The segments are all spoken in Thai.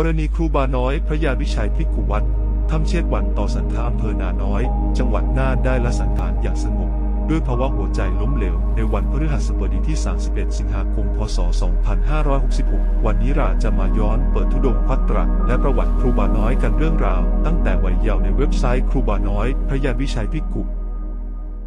กรณีครูบาน้อยพระยาวิชัยพิกุวัตรทำเชษฐวันต่อสันทาอำเภอนาน้อย จังหวัดน่านได้ละสังขารอย่างสงบด้วยภาวะหัวใจล้มเหลว ในวันพฤหัสบดีที่ 31 สิงหาคม พศ 2566 วันนี้เราจะมาย้อนเปิดธุดงค์พัตระและประวัติครูบาน้อยกันเรื่องราว ตั้งแต่วัยเยาว์ในเว็บไซต์ครูบาน้อย พระยาวิชัยพิกุ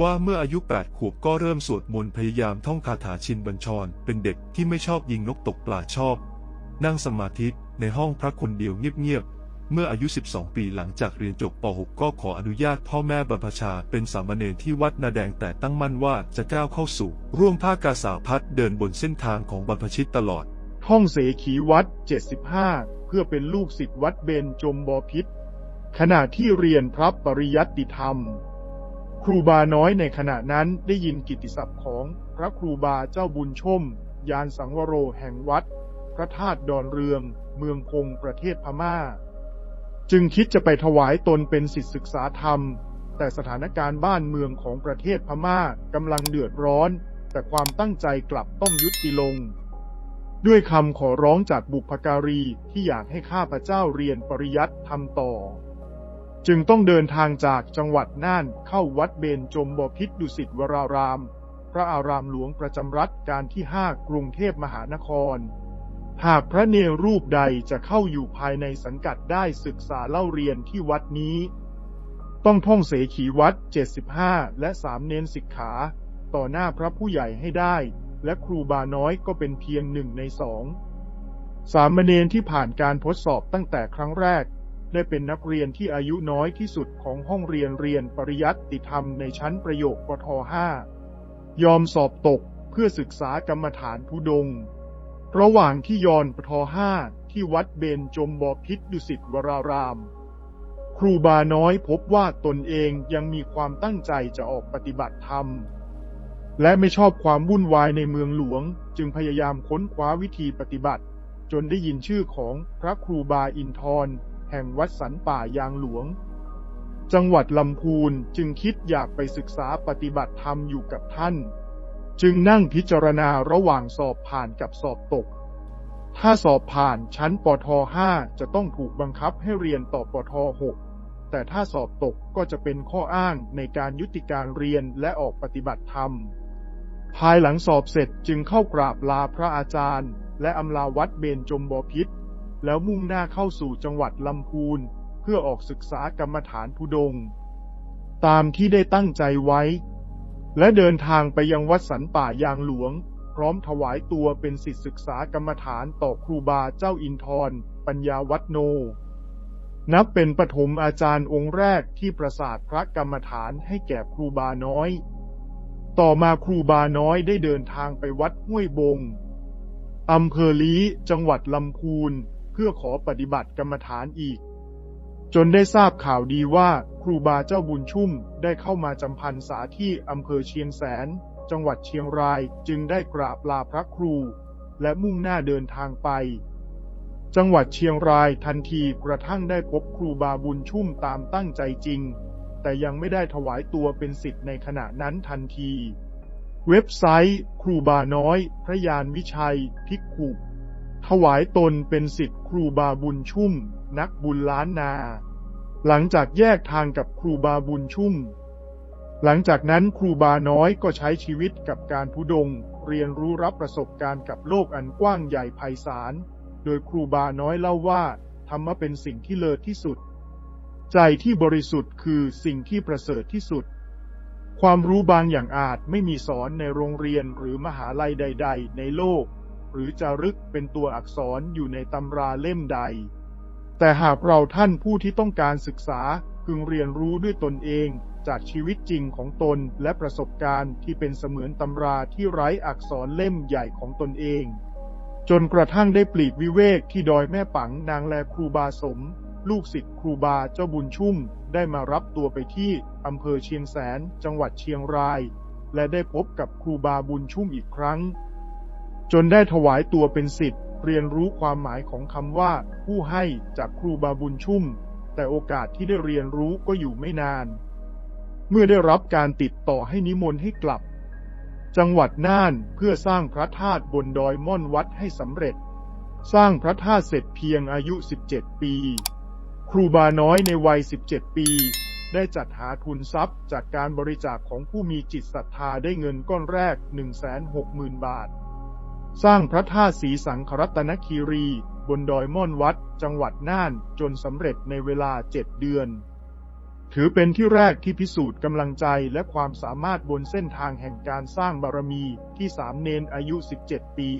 ว่าเมื่ออายุ 8 ขวบก็เริ่มสวดมนต์พยายามท่องคาถาชินบัญชร เป็นเด็กที่ไม่ชอบยิงนกตกปลาชอบ นั่งสมาธิ ในห้องพระคนเดียวเงียบๆ เมื่ออายุ 12 ปีหลังจากเรียนจบป .6 ก็ขออนุญาตพ่อแม่บรรพชาเป็นสามเณรที่วัดนาแดงแต่ตั้งมั่นว่าจะก้าวเข้าสู่ ร่วมภาคกาสาวพัดเดินบนเส้นทางของบรรพชิตตลอด ท่องเสขีวัด 75 เพื่อเป็นลูกศิษย์วัดเบญจมบพิษขณะที่เรียนพระปริยัติธรรม ครูบาน้อยในขณะนั้นได้ยินกิตติศัพท์ของพระครูบาเจ้าบุญชม ยานสังวโรแห่งวัด พระธาตุดอนเรือง เมืองคงประเทศพม่า จึงคิดจะไปถวายตนเป็นศิษย์ศึกษาธรรม แต่สถานการณ์บ้านเมืองของประเทศพม่ากำลังเดือดร้อน แต่ความตั้งใจกลับต้องยุติลง ด้วยคำขอร้องจากบุพการีที่อยากให้ข้าพเจ้าเรียนปริยัติทำต่อ จึงต้องเดินทางจากจังหวัดน่านเข้าวัดเบญจมบพิษดุสิตวราราม พระอารามหลวงประจำรัฐการที่ห้ากรุงเทพมหานคร หากพระเนรูปใดจะเข้าอยู่ภายในสังกัดได้ศึกษาเล่าเรียนที่วัดนี้ ต้องท่องเสขีวัด 75 และสามเน้นสิกขา ต่อหน้าพระผู้ใหญ่ให้ได้ และครูบาน้อยก็เป็นเพียงหนึ่งในสอง สามเณรที่ผ่านการทดสอบตั้งแต่ครั้งแรก ได้เป็นนักเรียนที่อายุน้อยที่สุดของห้องเรียนเรียนปริยัติธรรมในชั้นประโยคปท 5 ยอมสอบตกเพื่อศึกษากรรมฐานทุดง ระหว่างที่ยอนปท5ที่วัดเบญจมบพิษดุสิตวราราม ครูบาน้อยพบว่าตนเองยังมีความตั้งใจจะออกปฏิบัติธรรม และไม่ชอบความวุ่นวายในเมืองหลวง จึงพยายามค้นคว้าวิธีปฏิบัติ จนได้ยินชื่อของพระครูบาอินทร์แห่งวัดสันป่ายางหลวง จังหวัดลำพูนจึงคิดอยากไปศึกษาปฏิบัติธรรมอยู่กับท่าน จึงนั่งพิจารณาระหว่างสอบผ่านกับสอบตก ถ้าสอบผ่านชั้นปท 5 จะต้องถูกบังคับให้เรียนต่อปท 6 แต่ถ้าสอบตกก็จะเป็นข้ออ้างในการยุติการเรียนและออกปฏิบัติธรรม ภายหลังสอบเสร็จจึงเข้ากราบลาพระอาจารย์ และอำลาวัดเบญจมบพิษ แล้วมุ่งหน้าเข้าสู่จังหวัดลำพูนเพื่อออกศึกษากรรมฐานทุดง ตามที่ได้ตั้งใจไว้ และเดินทางไปยังวัดสันป่ายางหลวง พร้อมถวายตัวเป็นศิษย์ศึกษากรรมฐานต่อครูบาเจ้าอินทรปัญญาวัฒโน นับเป็นปฐมอาจารย์องค์แรกที่ประสาทพระกรรมฐานให้แก่ครูบาน้อย ต่อมาครูบาน้อยได้เดินทางไปวัดห้วยบงอำเภอลี้จังหวัดลำพูนเพื่อขอปฏิบัติกรรมฐานอีก จนได้ทราบข่าวดีว่าครูบาเจ้าบุญชุ่มได้เข้ามาจำพรรษาที่อำเภอเชียงแสน จังหวัดเชียงรายจึงได้กราบลาพระครู และมุ่งหน้าเดินทางไป จังหวัดเชียงรายทันทีกระทั่งได้พบครูบาบุญชุ่มตามตั้งใจจริง แต่ยังไม่ได้ถวายตัวเป็นศิษย์ในขณะนั้นทันที เว็บไซต์ ครูบาน้อย พระยานวิชัยพิกขุถวายตนเป็นศิษย์ครูบาบุญชุ่ม นักบุญล้านนา หลังจากแยกทางกับครูบาบุญชุ่ม หลังจากนั้นครูบาน้อยก็ใช้ชีวิตกับการทุดง เรียนรู้รับประสบการณ์กับโลกอันกว้างใหญ่ไพศาล โดยครูบาน้อยเล่าว่าธรรมะเป็นสิ่งที่เลิศที่สุด ใจที่บริสุทธิ์คือสิ่งที่ประเสริฐที่สุด ความรู้บางอย่างอาจไม่มีสอนในโรงเรียนหรือมหาลัยใด ๆ ในโลก หรือจารึกเป็นตัวอักษรอยู่ในตำราเล่มใด แต่หากเราท่านผู้ที่ต้องการศึกษาพึงเรียนรู้ด้วยตนเองจากชีวิตจริงของตนและประสบการณ์ที่เป็นเสมือนตำราที่ไร้อักษรเล่มใหญ่ของตนเอง จนกระทั่งได้ปลีกวิเวกที่ดอยแม่ปังนางแลครูบาสม ลูกศิษย์ครูบาเจ้าบุญชุ่ม ได้มารับตัวไปที่อำเภอเชียงแสน จังหวัดเชียงราย และได้พบกับครูบาบุญชุ่มอีกครั้ง จนได้ถวายตัวเป็นศิษย์ เรียนรู้ความหมายของคำว่า ผู้ให้จากครูบาบุญชุ่ม แต่โอกาสที่ได้เรียนรู้ก็อยู่ไม่นาน เมื่อได้รับการติดต่อให้นิมนต์ให้กลับ จังหวัดน่านเพื่อสร้างพระธาตุบนดอยม่อนวัดให้สำเร็จ สร้างพระธาตุเสร็จเพียงอายุ 17 ปี ครูบาน้อยในวัย 17 ปี ได้จัดหาทุนทรัพย์จากการบริจาคของผู้มีจิตศรัทธาได้เงินก้อนแรก 160,000 บาท สร้างพระธาตุสีสังครัตนคีรี บนดอยม่อนวัด จังหวัดน่านจนสำเร็จในเวลา7เดือน ถือเป็นที่แรกที่พิสูจน์กำลังใจและความสามารถบนเส้นทางแห่งการสร้างบารมีที่สามเณรอายุ 17 ปี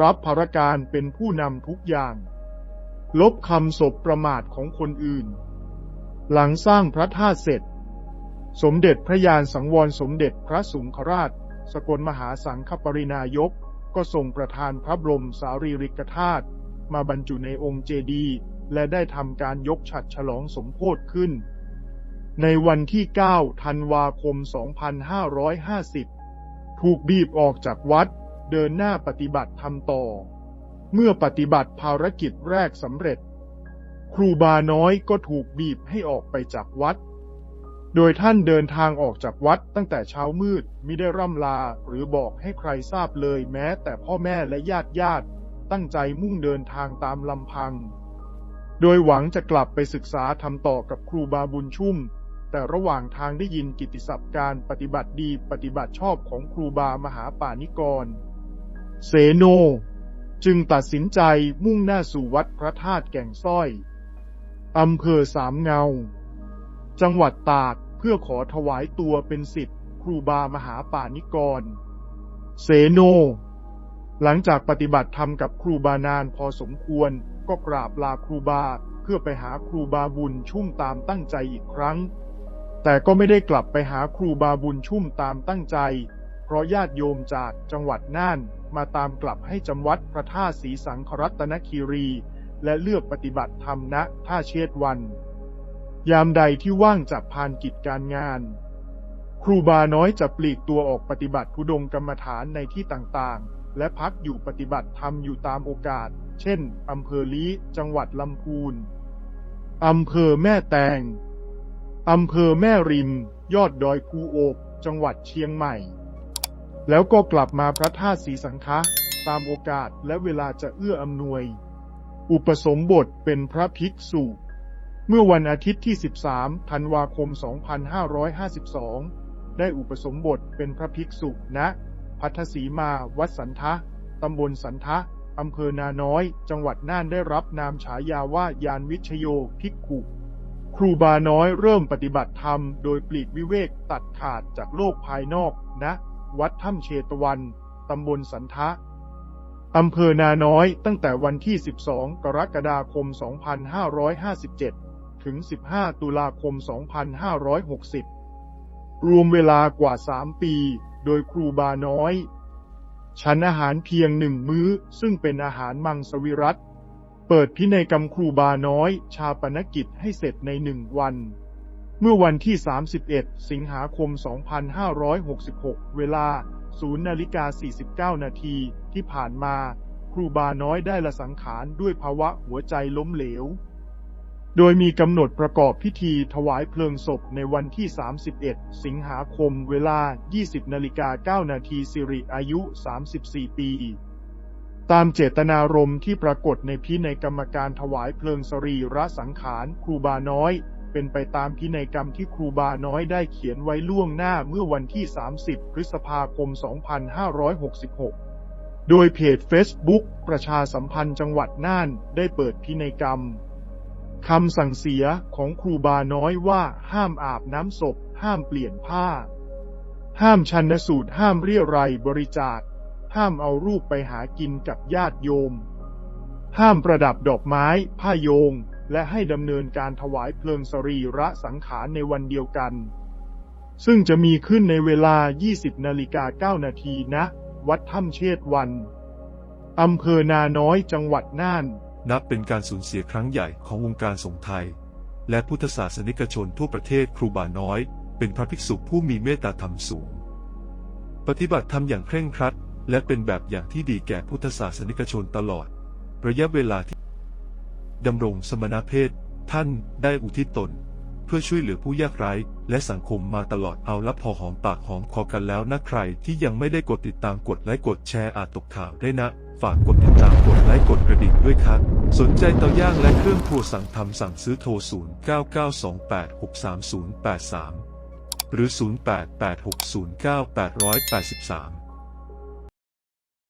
รับภารการเป็นผู้นำทุกอย่าง ลบคำศพประมาทของคนอื่น หลังสร้างพระธาตุเสร็จ สมเด็จพระยานสังวรสมเด็จพระสุงฆราช สกลมหาสังฆปรินายก ก็ทรงประทานพระบรมสารีริกธาตุมาบรรจุในองค์เจดีย์และได้ทำการยกฉัดฉลองสมโพธิขึ้น ในวันที่ 9 ธันวาคม 2550 ถูกบีบออกจากวัดเดินหน้าปฏิบัติธรรมต่อ เมื่อปฏิบัติภารกิจแรกสำเร็จ ครูบาน้อยก็ถูกบีบให้ออกไปจากวัด โดยท่านเดินทางออกจากวัดตั้งแต่เช้ามืดมิได้ร่ำลาหรือบอกให้ใครทราบเลยแม้แต่พ่อแม่และญาติญาติ ตั้งใจมุ่งเดินทางตามลำพัง โดยหวังจะกลับไปศึกษาทำต่อกับครูบาบุญชุ่ม แต่ระหว่างทางได้ยินกิตติศัพท์การปฏิบัติดีปฏิบัติชอบของครูบามหาป่านิกร เสโน จึงตัดสินใจมุ่งหน้าสู่วัดพระธาตุแก่งส้อยอำเภอสามเงา จังหวัดตากเพื่อขอถวายตัวเป็นสิทธิ์ครูบามหาป่านิกร เสโน หลังจากปฏิบัติธรรมกับครูบานานพอสมควรก็กราบลาครูบาเพื่อไปหาครูบาบุญชุ่มตามตั้งใจอีกครั้ง แต่ก็ไม่ได้กลับไปหาครูบาบุญชุ่มตามตั้งใจ เพราะญาติโยมจากจังหวัดน่านมาตามกลับให้จำวัดพระธาตุศรีสังครัตนคีรี และเลือกปฏิบัติธรรมณท่าเชตวัน ยามใดที่ว่างจากพานกิจการงาน ครูบาน้อยจะปลีกตัวออกปฏิบัติธุดงกรรมฐานในที่ต่างๆ และพักอยู่ปฏิบัติธรรมอยู่ตามโอกาส เช่นอำเภอลี้จังหวัดลำพูนอำเภอแม่แตงอำเภอแม่ริม ยอดดอยภูโอบจังหวัดเชียงใหม่ แล้วก็กลับมาพระธาตุศรีสังฆะตามโอกาสและเวลาจะเอื้ออำนวย อุปสมบทเป็นพระภิกษุ เมื่อวันอาทิตย์ที่ 13 ธันวาคม 2552 ได้อุปสมบทเป็นพระภิกษุณพัทธสีมาวัดสันทะ ตำบลสันทะ อำเภอนาน้อย จังหวัดน่านได้รับนามฉายาว่ายานวิชโยภิกขุครูบาน้อยเริ่มปฏิบัติธรรมโดยปลีกวิเวกตัดขาดจากโลกภายนอกณวัดถ้ำเชตวัน ตำบลสันทะ อำเภอนาน้อยตั้งแต่วันที่ 12 กรกฎาคม 2557 ถึง 15 ตุลาคม 2560 รวมเวลากว่า 3 ปี โดยครูบาน้อย ฉันอาหารเพียงหนึ่งมื้อ ซึ่งเป็นอาหารมังสวิรัตเปิดพินัยกรรมครูบาน้อย ชาปนกิจให้เสร็จในหนึ่งวัน เมื่อวันที่ 31 สิงหาคม 2566 เวลา0นาฬิกา49 นาทีที่ผ่านมา ครูบาน้อยได้ละสังขารด้วยภาวะหัวใจล้มเหลว โดยมีกำหนดประกอบพิธีถวายเพลิงศพในวันที่ 31 สิงหาคมเวลา 20นาฬิกา9นาทีสิริอายุ 34 ปี ตามเจตนารมณ์ที่ปรากฏในพินัยกรรมการถวายเพลิงสรีระสังขารครูบาน้อย เป็นไปตามพินัยกรรมที่ครูบาน้อยได้เขียนไว้ล่วงหน้าเมื่อวันที่ 30 พฤษภาคม 2566 โดยเพจ Facebook ประชาสัมพันธ์จังหวัดน่านได้เปิดพินัยกรรม คำสั่งเสียของครูบาน้อยว่าห้ามอาบน้ำศพ ห้ามเปลี่ยนผ้า ห้ามชันสูตรห้ามเรียรัยบริจาค ห้ามเอารูปไปหากินกับญาติโยม ห้ามประดับดอกไม้ ผ้าโยง และให้ดำเนินการถวายเพลิงสรีระสังขารในวันเดียวกัน ซึ่งจะมีขึ้นในเวลา 20นาฬิกา9นาทีณวัดถ้ำเชตวันอำเภอนาน้อยจังหวัดน่าน นับเป็นการสูญเสียครั้งใหญ่ของวงการสงฆ์ไทย และพุทธศาสนิกชนทั่วประเทศครูบาน้อย เป็นพระภิกษุผู้มีเมตตาธรรมสูง ปฏิบัติธรรมอย่างเคร่งครัด และเป็นแบบอย่างที่ดีแก่พุทธศาสนิกชนตลอด ระยะเวลาที่ดำรงสมณเพศ ท่านได้อุทิศตน เพื่อช่วยเหลือผู้ยากไร้และสังคมมาตลอดเอาละพอหอมปากหอมคอกันแล้วนะใครที่ยังไม่ได้กดติดตามกดไลค์กดแชร์อาจตกข่าวได้นะ ฝากกดติดตามกดไลค์กดกระดิ่งด้วยครับ สนใจเตาย่างและเครื่องครัวสั่งทำสั่งซื้อโทร 0992863083 หรือ 0886098883